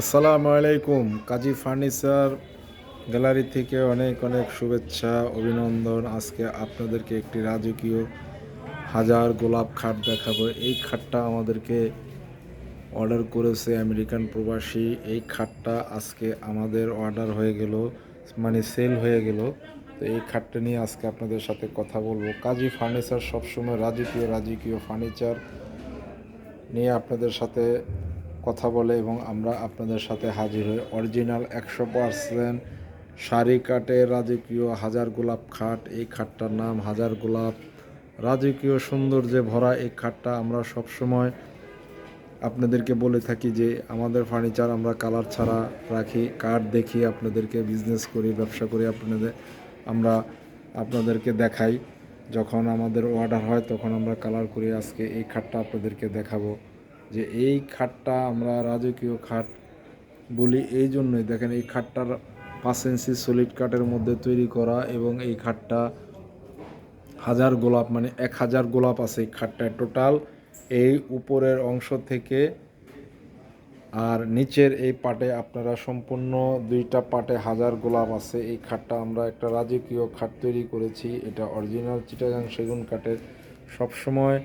আসসালামু আলাইকুম, কাজী furniture gallery থেকে অনেক অনেক শুভেচ্ছা, অভিনন্দন। আজকে আপনাদেরকে একটি রাজকীয় হাজার গোলাপ খাট দেখাবো। এই খাটটা আমাদেরকে অর্ডার করেছে আমেরিকান প্রবাসী। এই খাটটা আজকে আমাদের অর্ডার হয়ে গেল মানে সেল হয়ে গেল। তো এই খাটটা নিয়ে আজকে আপনাদের সাথে কথা বলব। কাজী ফার্নিচার সবসময় রাজকীয় রাজকীয় ফার্নিচার নিয়ে আপনাদের সাথে কথা বলে এবং আমরা আপনাদের সাথে হাজির হই। অরিজিনাল একশো পার্সেন্ট শাড়ি কাঠের রাজকীয় হাজার গোলাপ খাট। এই খাটটার নাম হাজার গোলাপ। রাজকীয় সৌন্দর্যে ভরা এই খাটটা আমরা সবসময় আপনাদেরকে বলে থাকি যে আমাদের ফার্নিচার আমরা কালার ছাড়া রাখি, কাঠ দেখি আপনাদেরকে বিজনেস করি, ব্যবসা করি আপনাদের, আমরা আপনাদেরকে দেখাই। যখন আমাদের অর্ডার হয় তখন আমরা কালার করি। আজকে এই খাটটা আপনাদেরকে দেখাবো। যে এই খাটটা আমরা রাজকীয় খাট বলি এই জন্যই। দেখেন, এই খাটটার পাঁচ ইঞ্চি সলিড কাঠের মধ্যে তৈরি করা এবং এই খাটটা হাজার গোলাপ মানে এক হাজার গোলাপ আছে এই খাটটায় টোটাল এই উপরের অংশ থেকে আর নিচের এই পাটে আপনারা সম্পূর্ণ দুইটা পাটে হাজার গোলাপ আছে। এই খাটটা আমরা একটা রাজকীয় খাট তৈরি করেছি। এটা অরিজিনাল চিটাগাং সেগুন কাঠের সবসময়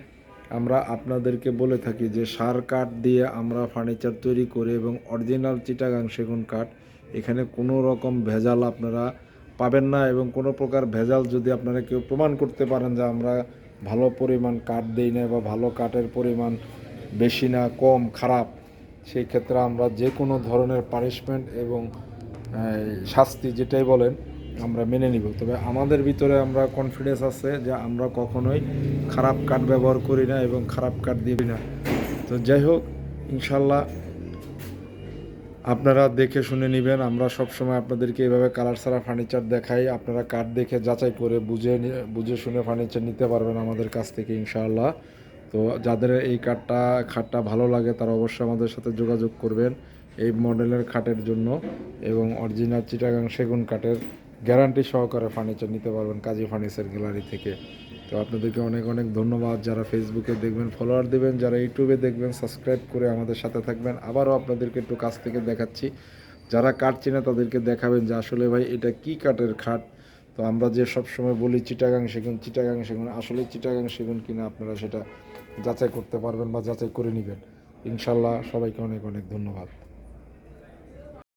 আমরা আপনাদেরকে বলে থাকি যে সার কাঠ দিয়ে আমরা ফার্নিচার তৈরি করি এবং অরিজিনাল চিটাগাং সেগুন কাঠ, এখানে কোনো রকম ভেজাল আপনারা পাবেন না এবং কোনো প্রকার ভেজাল যদি আপনারা কেউ প্রমাণ করতে পারেন যে আমরা ভালো পরিমাণ কাঠ দেই না বা ভালো কাঠের পরিমাণ বেশি না, কম, খারাপ, সেই ক্ষেত্রে আমরা যে কোনো ধরনের পানিশমেন্ট এবং শাস্তি যেটাই বলেন আমরা মেনে নিব। তবে আমাদের ভিতরে আমরা কনফিডেন্স আছে যে আমরা কখনোই খারাপ কাঠ ব্যবহার করি না এবং খারাপ কাঠ দিবি না। তো যাই হোক ইনশাল্লাহ আপনারা দেখে শুনে নেবেন। আমরা সবসময় আপনাদেরকে এভাবে কালার ছাড়া ফার্নিচার দেখাই। আপনারা কাঠ দেখে যাচাই করে বুঝে বুঝে শুনে ফার্নিচার নিতে পারবেন আমাদের কাছ থেকে ইনশাআল্লাহ। তো যাদের এই কাঠটা খাটটা ভালো লাগে তারা অবশ্যই আমাদের সাথে যোগাযোগ করবেন। এই মডেলের খাটের জন্য এবং অরিজিনাল চিটাগাং সেগুন কাঠের গ্যারান্টি সহকারে ফার্নিচার নিতে পারবেন কাজী ফার্নিচার গ্যালারি থেকে। তো আপনাদেরকে অনেক অনেক ধন্যবাদ। যারা ফেসবুকে দেখবেন ফলোয়ার দেবেন, যারা ইউটিউবে দেখবেন সাবস্ক্রাইব করে আমাদের সাথে থাকবেন। আবারও আপনাদেরকে একটু কাছ থেকে দেখাচ্ছি। যারা কাঠ চেনে তাদেরকে দেখাবেন যে আসলে ভাই এটা কি কাঠের খাট? তো আমরা যে সব সময় বলি চিটাগাং সেগুন চিটাগাং সেগুন, আসলে চিটাগাং সেগুন কিনা আপনারা সেটা যাচাই করতে পারবেন বা যাচাই করে নেবেন। ইনশাল্লাহ সবাইকে অনেক অনেক ধন্যবাদ।